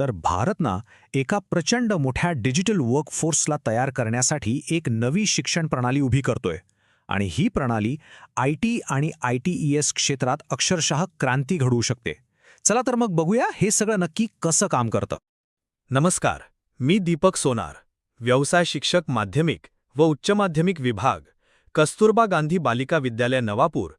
तर भारतनं एका प्रचंड मोठ्या डिजिटल वर्कफोर्सला तयार करण्यासाठी एक नवी शिक्षण प्रणाली उभी करतोय. आणि ही प्रणाली आय टी आणि आय टी ई एस क्षेत्रात अक्षरशः क्रांती घडवू शकते. चला तर मग बघूया हे सगळं नक्की कसं काम करतं. नमस्कार मी दीपक सोनार व्यवसाय शिक्षक माध्यमिक व उच्च माध्यमिक विभाग कस्तुरबा गांधी बालिका विद्यालय नवापूर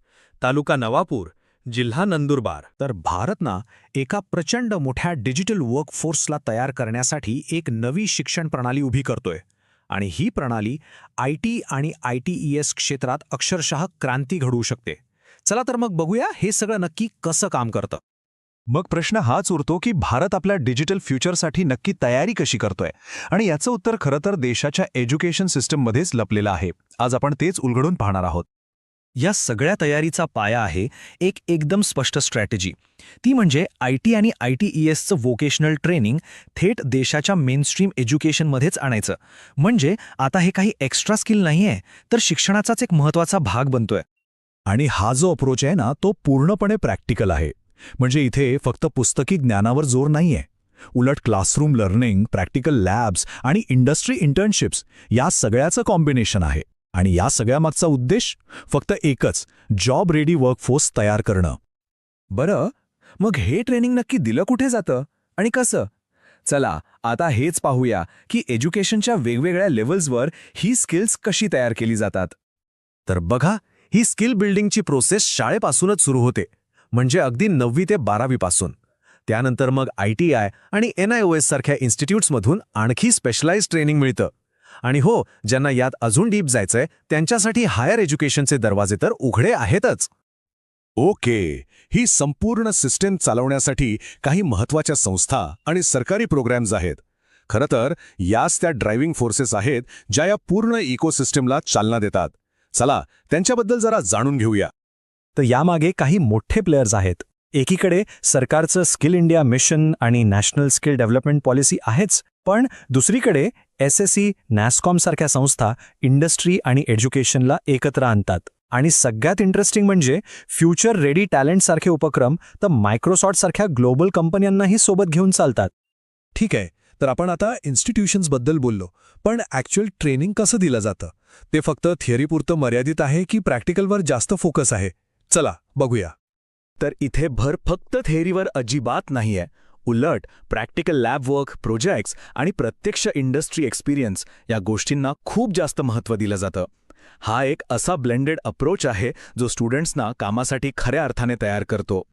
तालुका नवापूर जिल्हा नंदुरबार. तर भारत ना एका प्रचंड मोठ्या डिजिटल वर्कफोर्सला तयार करण्यासाठी एक नवी शिक्षण प्रणाली उभी करतोय. आणि ही प्रणाली आय टी आणि आय टी ई एस क्षेत्रात अक्षरशः क्रांती घडवू शकते. चला तर मग बघूया हे सगळं नक्की कसं काम करतं. मग प्रश्न हाच उरतो की भारत आपल्या डिजिटल फ्युचरसाठी नक्की तयारी कशी करतोय? आणि याचं उत्तर खरं तर देशाच्या एज्युकेशन सिस्टममध्येच लपलेलं आहे. आज आपण तेच उलगडून पाहणार आहोत. या सगळ्या तयारीचा पाया आहे एक एकदम स्पष्ट स्ट्रॅटेजी. ती म्हणजे आय टी आणि आय टी ई एसचं व्होकेशनल ट्रेनिंग थेट देशाच्या मेनस्ट्रीम एज्युकेशनमध्येच आणायचं. म्हणजे आता हे काही एक्स्ट्रा स्किल नाहीये तर शिक्षणाचाच एक महत्त्वाचा भाग बनतोय. आणि हा जो अप्रोच आहे ना तो पूर्णपणे प्रॅक्टिकल आहे. म्हणजे इथे फक्त पुस्तकी ज्ञानावर जोर नाहीये. उलट क्लासरूम लर्निंग प्रॅक्टिकल लॅब्स आणि इंडस्ट्री इंटर्नशिप्स या सगळ्याचं कॉम्बिनेशन आहे. आणि या सगळ्यामागचा उद्देश फक्त एकच जॉब रेडी वर्कफोर्स तयार करणं. बरं मग हे ट्रेनिंग नक्की दिलं कुठे जातं आणि कसं? चला आता हेच पाहूया की एज्युकेशनच्या वेगवेगळ्या लेवल्सवर ही स्किल्स कशी तयार केली जातात. तर बघा ही स्किल बिल्डिंगची प्रोसेस शाळेपासूनच सुरू होते म्हणजे अगदी नववी ते बारावीपासून त्यानंतर मग आय टी आय आणि एन आय ओ एस सारख्या इन्स्टिट्यूट्समधून आणखी स्पेशलाइज ट्रेनिंग मिळतं. आणि हो ज्यांना यात अजून डीप जायचंय त्यांच्यासाठी हायर एज्युकेशनचे दरवाजे तर उघडे आहेतच. ओके. ही संपूर्ण सिस्टीम चालवण्यासाठी काही महत्त्वाच्या संस्था आणि सरकारी प्रोग्रॅम्स आहेत. खरं तर याच त्या ड्रायव्हिंग फोर्सेस आहेत ज्या या पूर्ण इकोसिस्टमला चालना देतात. चला त्यांच्याबद्दल जरा जाणून घेऊया. तर यामागे काही मोठे प्लेयर्स आहेत. एकीकडे सरकारचं स्किल इंडिया मिशन आणि नॅशनल स्किल डेव्हलपमेंट पॉलिसी आहेच पण दुसरीकडे एस एस सी नॅस्कॉम सारख्या संस्था इंडस्ट्री आणि एज्युकेशनला एकत्र आणतात. आणि सगळ्यात इंटरेस्टिंग म्हणजे फ्युचर रेडी टॅलेंट सारखे उपक्रम तर मायक्रोसॉफ्ट सारख्या ग्लोबल कंपन्यांनाही सोबत घेऊन चालतात. ठीक आहे तर आपण आता इन्स्टिट्यूशन्सबद्दल बोललो पण ॲक्च्युअल ट्रेनिंग कसं दिलं जातं? ते फक्त थिअरीपुरतं मर्यादित आहे की प्रॅक्टिकलवर जास्त फोकस आहे? चला बघूया. तर इथे भर फक्त थेअरीवर अजिबात नाहीये. उलट प्रॅक्टिकल लॅब वर्क प्रोजेक्ट्स आणि प्रत्यक्ष इंडस्ट्री एक्सपिरियन्स या गोष्टींना खूप जास्त महत्त्व दिलं जातं. हा एक असा ब्लेंडेड अप्रोच आहे जो स्टुडंट्सना कामासाठी खऱ्या अर्थाने तयार करतो.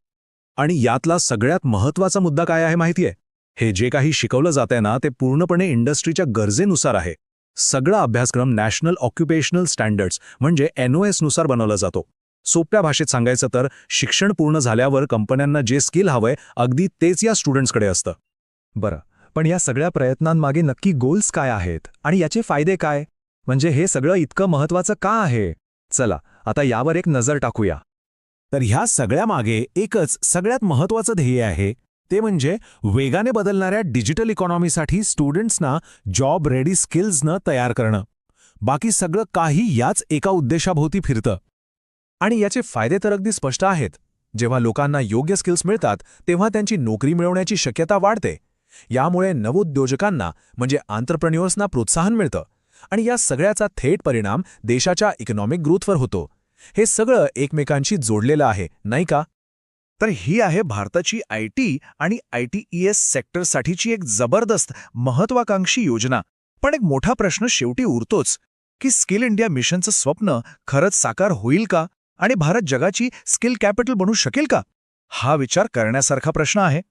आणि यातला सगळ्यात महत्त्वाचा मुद्दा काय आहे माहितीये? हे जे काही शिकवलं जातंय ना ते पूर्णपणे इंडस्ट्रीच्या गरजेनुसार आहे. सगळा अभ्यासक्रम नॅशनल ऑक्युपेशनल स्टँडर्ड्स म्हणजे एनओएसनुसार बनवला जातो. सोप्या भाषेत सांगायचं तर शिक्षण पूर्ण झाल्यावर कंपन्यांना जे स्किल हवंय अगदी तेच या स्टुडंट्सकडे असतं. बरं पण या सगळ्या प्रयत्नांमागे नक्की गोल्स काय आहेत? आणि याचे फायदे काय? म्हणजे हे सगळं इतकं महत्वाचं का आहे? चला आता यावर एक नजर टाकूया. तर ह्या सगळ्यामागे एकच सगळ्यात महत्त्वाचं ध्येय आहे ते म्हणजे वेगाने बदलणाऱ्या डिजिटल इकॉनॉमीसाठी स्टुडंट्सना जॉब रेडी स्किल्सनं तयार करणं. बाकी सगळं काही याच एका उद्देशाभोवती फिरतं. आणि याचे फायदे तर अगदी स्पष्ट आहेत. जेव्हा लोकांना योग्य स्किल्स मिळतात तेव्हा त्यांची नोकरी मिळवण्याची शक्यता वाढते. यामुळे नवोद्योजकांना म्हणजे आंतरप्रन्युअर्सना प्रोत्साहन मिळतं. आणि या सगळ्याचा थेट परिणाम देशाच्या इकॉनॉमिक ग्रोथवर होतो. हे सगळं एकमेकांशी जोडलेलं आहे नाही का? तर ही आहे भारताची आय टी आणि आय टी ई एस सेक्टरसाठीची एक जबरदस्त महत्वाकांक्षी योजना. पण एक मोठा प्रश्न शेवटी उरतोच. की स्किल इंडिया मिशनचं स्वप्न खरंच साकार होईल का? आणि भारत जगाची स्किल कॅपिटल बनू शकेल का? हा विचार करण्यासारखा प्रश्न आहे.